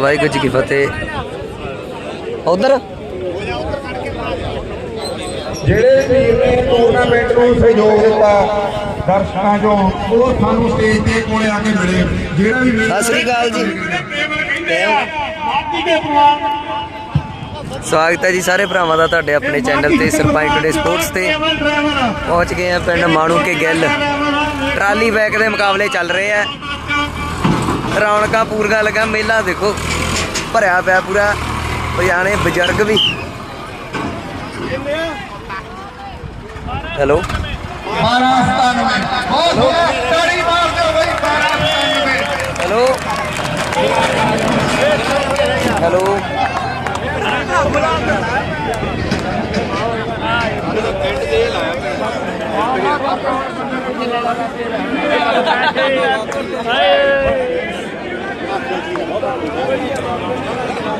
ਵਾਹਿਗੁਰੂ ਜੀ ਕੀ ਫਤਿਹ। ਉਧਰ? ਜਿਹੜੇ ਵੀਰ ਨੇ ਟੂਰਨਾਮੈਂਟ ਨੂੰ ਸਹਿਯੋਗ ਦਿੱਤਾ ਦਰਸ਼ਕਾਂ ਚੋਂ ਉਹ ਸਾਨੂੰ ਸਟੇਜ ਤੇ ਕੋਲੇ ਆ ਕੇ ਮਿਲੇ। ਜਿਹੜਾ ਵੀ ਸਤਿ ਸ੍ਰੀ ਅਕਾਲ ਜੀ। ਸਵਾਗਤ ਹੈ ਜੀ ਸਾਰੇ ਭਰਾਵਾਂ ਦਾ ਤੁਹਾਡੇ ਆਪਣੇ ਚੈਨਲ ਤੇ ਸਰਪੰਚ ਟੁਡੇ ਸਪੋਰਟਸ ਤੇ। ਪਹੁੰਚ ਗਏ ਆ ਪਿੰਡ Manuke Gill. Trolley back ਦੇ ਮੁਕਾਬਲੇ ਚੱਲ ਰਹੇ ਆ। ਰੌਣਕਾਂ ਪੂਰਗਾ ਲਗਾ ਮੇਲਾ ਦੇਖੋ, ਭਰਿਆ ਪਿਆ ਪੂਰਾ ਪਜਾਣੇ ਬਜ਼ੁਰਗ ਵੀ। ਹੈਲੋ? 1297 ਬਹੁਤ ਤਾੜੀ ਮਾਰ ਦਿਓ ਬਈ 1297 ਹੈਲੋ? ਹੈਲੋ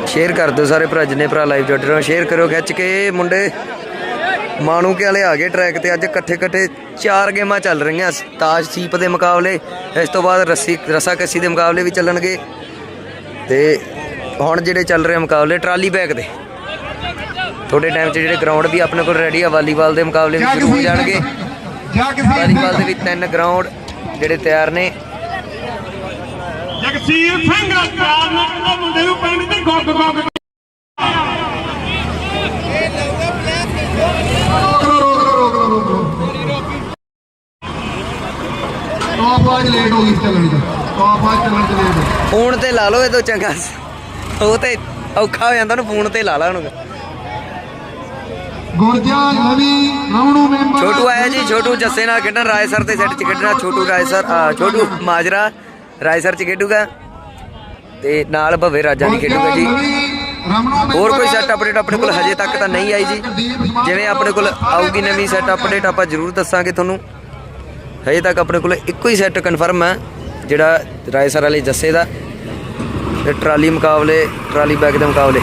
ਸ਼ੇਅਰ ਕਰ ਦਿਓ ਸਾਰੇ ਭਰਾ ਜਿੰਨੇ ਭਰਾ ਲਾਈਵ ਜੁੜ ਰਹੇ ਹੋ ਸ਼ੇਅਰ ਕਰੋ ਖਿੱਚ ਕੇ ਮੁੰਡੇ ਮਾਣੂ ਕੇ ਵਾਲੇ ਆ ਗਏ ਟਰੈਕ ਤੇ ਅੱਜ ਇਕੱਠੇ ਇਕੱਠੇ ਚਾਰ ਗੇਮਾਂ ਚੱਲ ਰਹੀਆਂ ਤਾਸ਼ ਸੀਪ ਦੇ ਮੁਕਾਬਲੇ ਇਸ ਤੋਂ ਬਾਅਦ ਰੱਸੀ ਰਸਾ ਕੱਸੀ ਦੇ ਮੁਕਾਬਲੇ ਵੀ ਚੱਲਣਗੇ ਤੇ ਹੁਣ ਜਿਹੜੇ ਚੱਲ ਰਹੇ ਮੁਕਾਬਲੇ ਟਰਾਲੀ ਬੈਗ ਦੇ। ਥੋੜੇ ਟਾਈਮ 'ਚ ਜਿਹੜੇ ਗਰਾਊਂਡ ਵੀ ਆਪਣੇ ਕੋਲ ਰੈਡੀ ਆ ਵਾਲੀਬਾਲ ਦੇ ਮੁਕਾਬਲੇ ਵੀ ਸ਼ੁਰੂ ਹੋ ਜਾਣਗੇ। ਵਾਲੀਬਾਲ ਦੇ ਵੀ ਤਿੰਨ ਗਰਾਊਂਡ ਜਿਹੜੇ ਤਿਆਰ ਨੇ। ਜਗਸੀਰ ਸਿੰਘ ਅਸਪਤਾਲ ਨੂੰ ਕਹਿੰਦਾ ਮੁੰਡੇ ਨੂੰ ਪਿੰਡ ਤੇ ਗੋਗ ਗੋਗ ਟੌਪ ਅੱਜ ਲੇਟ ਹੋ ਗਈ ਇਸ ਚੱਲਣ ਚ ਟੌਪ ਅੱਜ ਚੱਲਣ ਚ ਲੇਟ ਹੋ ਫੋਨ ਤੇ ਲਾ ਲਓ ਇਹ ਤੋਂ ਚੰਗਾ। ਉਹ ਤੇ ਔਖਾ ਹੋ ਜਾਂਦਾ ਉਹਨੂੰ ਫੋਨ ਤੇ ਲਾ ਲਾ ਉਹਨੂੰ। ਗੁਰਜਾ ਨਵੀ ਰਾਉਣੂ ਮੈਂਬਰ ਛੋਟੂ ਆਇਆ ਜੀ ਛੋਟੂ ਜੱਸੇ ਨਾਲ ਖੇਡਣ ਰਾਏ ਸਰ ਦੇ ਸੈੱਟ 'ਚ ਖੇਡਣਾ ਛੋਟੂ ਰਾਏ ਸਰ ਛੋਟੂ ਮਾਜਰਾ। ਰਾਏ ਸਰ 'ਚ ਖੇਡੂਗਾ ਤੇ ਨਾਲ ਭਵੇ ਰਾਜਾ ਵੀ ਖੇਡੂਗਾ ਜੀ। ਹੋਰ ਕੋਈ ਸੈੱਟ ਅਪਡੇਟ ਆਪਣੇ ਕੋਲ ਹਜੇ ਤੱਕ ਤਾਂ ਨਹੀਂ ਆਈ ਜੀ। ਜਿਵੇਂ ਆਪਣੇ ਕੋਲ ਆਊਗੀ ਨਵੀਂ ਸੈੱਟ ਅਪਡੇਟ ਆਪਾਂ ਜ਼ਰੂਰ ਦੱਸਾਂਗੇ ਤੁਹਾਨੂੰ। ਹਜੇ ਤੱਕ ਆਪਣੇ ਕੋਲ ਇੱਕੋ ਹੀ ਸੈੱਟ ਕਨਫਰਮ ਹੈ ਜਿਹੜਾ ਰਾਏ ਸਰ ਵਾਲੇ ਜੱਸੇ ਦਾ। ਤੇ ਟਰਾਲੀ ਮੁਕਾਬਲੇ ਟਰਾਲੀ ਬੈਗ ਦੇ ਮੁਕਾਬਲੇ।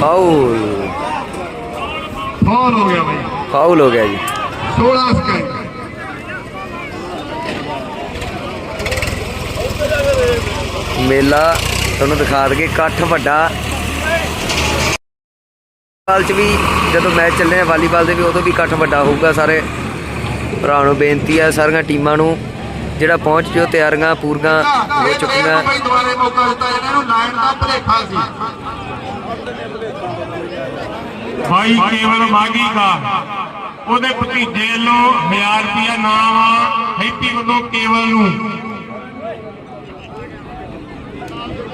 ਫਾਉਲ ਫੌਲ ਹੋ ਗਿਆ ਬਾਈ। ਫਾਉਲ ਹੋ ਗਿਆ ਜੀ। 16 ਸਕਿੰਟ। ਮੇਲਾ ਤੁਹਾਨੂੰ ਦਿਖਾ ਦਗੇ ਇਕੱਠ ਵੱਡਾ। ਵਾਲੀਬਾਲ ਚ ਵੀ ਜਦੋਂ ਮੈਚ ਚੱਲੇ ਆ ਵਾਲੀਬਾਲ ਦੇ ਵੀ ਉਦੋਂ ਵੀ ਇਕੱਠ ਵੱਡਾ ਹੋਊਗਾ। ਸਾਰੇ ਭਰਾਵਾਂ ਨੂੰ ਬੇਨਤੀ ਹੈ ਸਾਰੀਆਂ ਟੀਮਾਂ ਨੂੰ ਜਿਹੜਾ ਪਹੁੰਚ ਜਿਓ ਤਿਆਰੀਆਂ ਪੂਰੀਆਂ ਹੋ ਚੁੱਕੀਆਂ। ਬਾਈ ਦੁਬਾਰੇ ਮੌਕਾ ਦਿੱਤਾ ਇਹਨਾਂ ਨੂੰ ਲਾਈਨ ਦਾ ਭਲੇਖਾ ਸੀ। ਭਾਈ ਕੇਵਲ ਮਾਗੀ ਦਾ ਉਹਦੇ ਭਤੀਜੇ ਵੱਲੋਂ 1000 ਰੁਪਿਆ ਨਾਮ ਆ ਹੈਪੀ ਵੱਲੋਂ ਕੇਵਲ ਨੂੰ।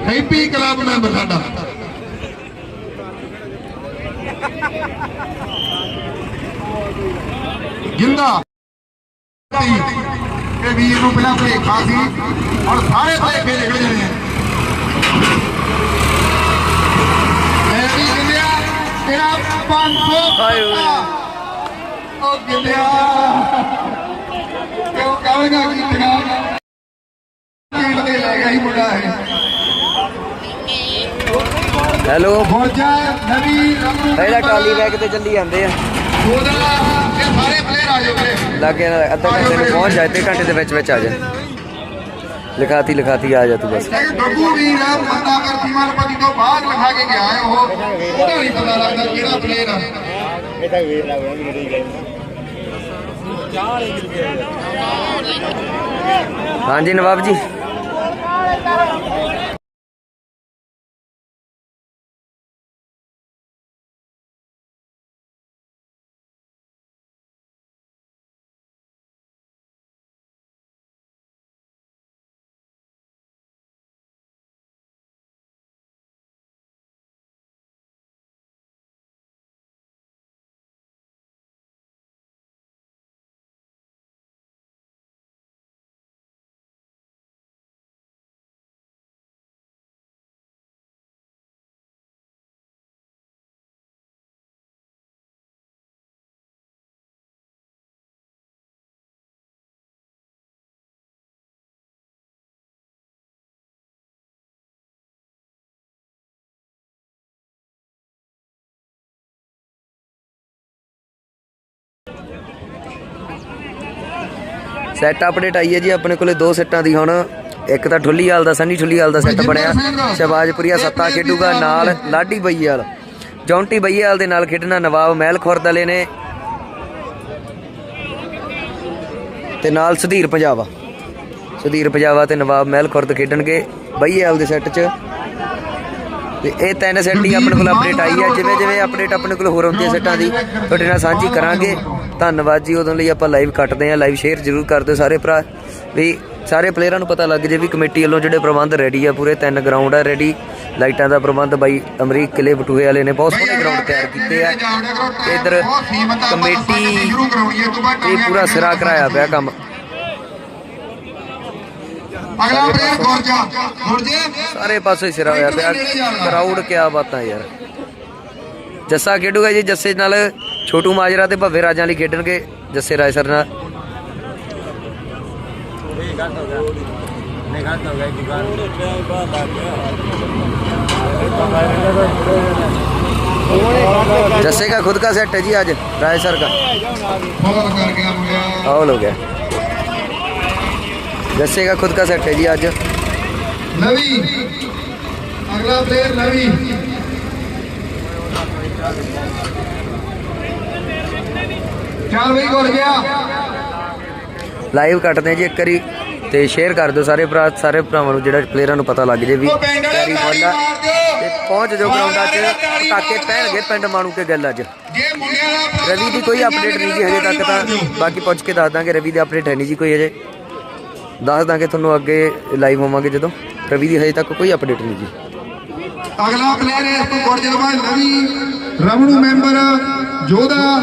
ਹੈਪੀ ਕਲੱਬ ਮੈਂਬਰ ਸਾਡਾ। ਗਿੰਦਾ ਇਹ ਵੀਰ ਨੂੰ ਪਹਿਲਾਂ ਭਲੇਖਾ ਸੀ ਹੁਣ ਸਾਰੇ ਭਲੇਖੇ ਨਿਕਲ ਜਾਣੇ ਮੈਂ ਵੀ ਗਿੰਦਿਆ ਤੇਰਾ 500 ਹਾਏ। ਉਹ ਕਿਉਂ ਕਹਾਂਗਾ ਕਿ ਲੈ ਗਿਆ ਹੀ ਮੁੰਡਾ ਹੈ ਹੈਲੋ। ਫੌਜਾ ਨਵੀਂ ਪਹਿਲਾ ਟਰਾਲੀ ਬੈਗ ਤੇ ਚੱਲੀ ਜਾਂਦੇ ਆ। ਉਹਦਾ ਇਹ ਸਾਰੇ ਪਲੇਅਰ ਆ ਜਾਓ ਲੱਗੇ ਅੱਧਾ ਘੰਟੇ ਨੂੰ ਪਹੁੰਚ ਜਾਏ ਤੇ ਘੰਟੇ ਦੇ ਵਿੱਚ ਵਿੱਚ ਆ ਜਾ। ਲਿਖਾਤੀ ਲਿਖਾਤੀ ਆ ਜਾ ਤੂੰ ਬਸ। ਇਹ ਗੱਗੂ ਵੀਰ ਆ ਬੰਦਾ ਕਰ ਸੀਮਾਨਪਤੀ ਤੋਂ ਬਾਹਰ ਲਿਖਾ ਕੇ ਗਿਆ ਹੈ ਉਹ ਉਹਦਾ ਨਹੀਂ ਪਤਾ ਲੱਗਦਾ ਕਿਹੜਾ ਪਲੇਅਰ ਆ। ਹਾਂਜੀ ਨਵਾਬ ਜੀ। ਸੈੱਟ ਅਪਡੇਟ ਆਈ ਹੈ ਜੀ ਆਪਣੇ ਕੋਲੇ ਦੋ ਸੈੱਟਾਂ ਦੀ ਹੁਣ। ਇੱਕ ਤਾਂ ਠੁੱਲੀਵਾਲ ਦਾ ਸੰਨੀ ਠੁੱਲੀਵਾਲ ਦਾ ਸੈੱਟ ਬਣਿਆ। ਸ਼ਬਾਜਪੁਰੀਆ ਸੱਤਾ ਖੇਡੂਗਾ ਨਾਲ ਲਾਡੀ ਬਈਆਲ। ਜੌਂਟੀ ਬਈਆਲ ਦੇ ਨਾਲ ਖੇਡਣਾ ਨਵਾਬ ਮਹਿਲ ਖੁਰਦ ਵਾਲੇ ਨੇ। ਤੇ ਨਾਲ ਸੁਧੀਰ ਪੰਜਾਬਾ ਸੁਧੀਰ ਪੰਜਾਬਾ ਤੇ ਨਵਾਬ ਮਹਿਲ ਖੁਰਦ ਖੇਡਣਗੇ ਬਈਆਲ ਦੇ ਸੈੱਟ 'ਚ। ਤੇ ਇਹ ਤਿੰਨ ਸੈੱਟ ਹੀ ਆਪਣੇ ਕੋਲ ਅਪਡੇਟ ਆਈ ਹੈ ਜਿਵੇਂ ਜਿਵੇਂ ਅਪਡੇਟ ਆਪਣੇ ਕੋਲ ਹੋਰ ਹੁੰਦੀ ਹੈ ਸੈੱਟਾਂ ਦੀ, ਤੁਹਾਡੇ ਨਾਲ ਸਾਂਝੀ ਕਰਾਂਗੇ। ਧੰਨਵਾਦ ਜੀ ਉਦੋਂ ਲਈ ਆਪਾਂ ਲਾਈਵ ਕੱਟਦੇ ਆਂ ਲਾਈਵ ਸ਼ੇਅਰ ਜ਼ਰੂਰ ਕਰ ਦਿਓ ਸਾਰੇ ਭਰਾ। ਵੀ ਸਾਰੇ ਪਲੇਅਰਾਂ ਨੂੰ ਪਤਾ ਲੱਗ ਜੇ ਵੀ ਕਮੇਟੀ ਵੱਲੋਂ ਜਿਹੜੇ ਪ੍ਰਬੰਧ ਰੈਡੀ ਆ, ਪੂਰੇ ਤਿੰਨ ਗਰਾਊਂਡ ਆ ਰੈਡੀ ਲਾਈਟਾਂ ਦਾ ਪ੍ਰਬੰਧ ਬਾਈ ਅਮਰੀਕ ਕਿਲੇ ਬਟੂਏ ਵਾਲੇ ਨੇ ਬਹੁਤ ਸੋਹਣੇ ਗਰਾਊਂਡ ਤਿਆਰ ਕੀਤੇ ਆ। ਇਧਰ ਕਮੇਟੀ, ਇਹ ਪੂਰਾ ਸਿਰਾ ਕਰਾਇਆ ਪਿਆ ਕੰਮ। ਅਗਲਾ ਪਲੇਅਰ ਗੁਰਜਾ ਗੁਰਜੇ ਸਾਰੇ ਪਾਸੇ ਸਿਰਾ ਹੋਇਆ ਪਿਆ ਕਰਾਊਡ ਕਿਆ ਬਾਤਾਂ ਯਾਰ ਜੱਸਾ ਖੇਡੂਗਾ ਜੀ ਜੱਸੇ ਨਾਲ ਛੋਟੂ ਮਾਜਰਾ ਤੇ ਭੱਵੇ ਰਾਜਾਂ ਲਈ ਖੇਡਣਗੇ ਜੱਸੇ ਰਾਏ ਸਰ ਨਾਲ जस्से का खुद का सेट है जी आज राय सर का ਫੋਨ ਕਰ ਗਿਆ ਮੁੰਡਿਆ और हो गया जस्से का खुद का सेट है जी आज ਨਵੀ ਅਗਲਾ ਪਲੇਅਰ ਨਵੀ ਚੱਲ ਬਈ ਗੁਰਜਿਆ ਲਾਈਵ ਕੱਟਦੇ ਜੀ ਇੱਕ ਵਾਰੀ ਤੇ ਸ਼ੇਅਰ ਕਰ ਦਿਓ ਸਾਰੇ ਭਰਾ ਸਾਰੇ ਭਰਾਵਾਂ ਨੂੰ ਜਿਹੜਾ ਪਲੇਅਰਾਂ ਨੂੰ ਪਤਾ ਲੱਗ ਜੇ ਵੀ ਕੈਰੀ ਫੁੱਲ ਆ ਤੇ ਪਹੁੰਚ ਜੋ ਗਰਾਊਂਡਾਂ 'ਚ ਪਟਾਕੇ ਪੈਣਗੇ ਪਿੰਡ ਮਾਣੂ ਕੇ ਗੱਲ ਅੱਜ ਜੇ ਮੁੰਡਿਆਂ ਦਾ ਰਵੀ ਦੀ ਕੋਈ ਅਪਡੇਟ ਨਹੀਂ ਜੀ ਹਜੇ ਤੱਕ ਤਾਂ ਬਾਕੀ ਪੁੱਛ ਕੇ ਦੱਸ ਦਾਂਗੇ ਰਵੀ ਦੀ ਅਪਡੇਟ ਹੈ ਨਹੀਂ ਜੀ ਕੋਈ ਹਜੇ ਦੱਸ ਦਾਂਗੇ ਤੁਹਾਨੂੰ ਅੱਗੇ ਲਾਈਵ ਹੋਵਾਂਗੇ ਜਦੋਂ। ਰਵੀ ਦੀ ਹਜੇ ਤੱਕ ਕੋਈ ਅਪਡੇਟ ਨਹੀਂ ਜੀ। ਅਗਲਾ ਪਲੇਅਰ ਇਸ ਤੋਂ ਗੁਰਜੇ ਨਵੀ, ਰਮਣੂ ਮੈਂਬਰ ਜੋਧਾ।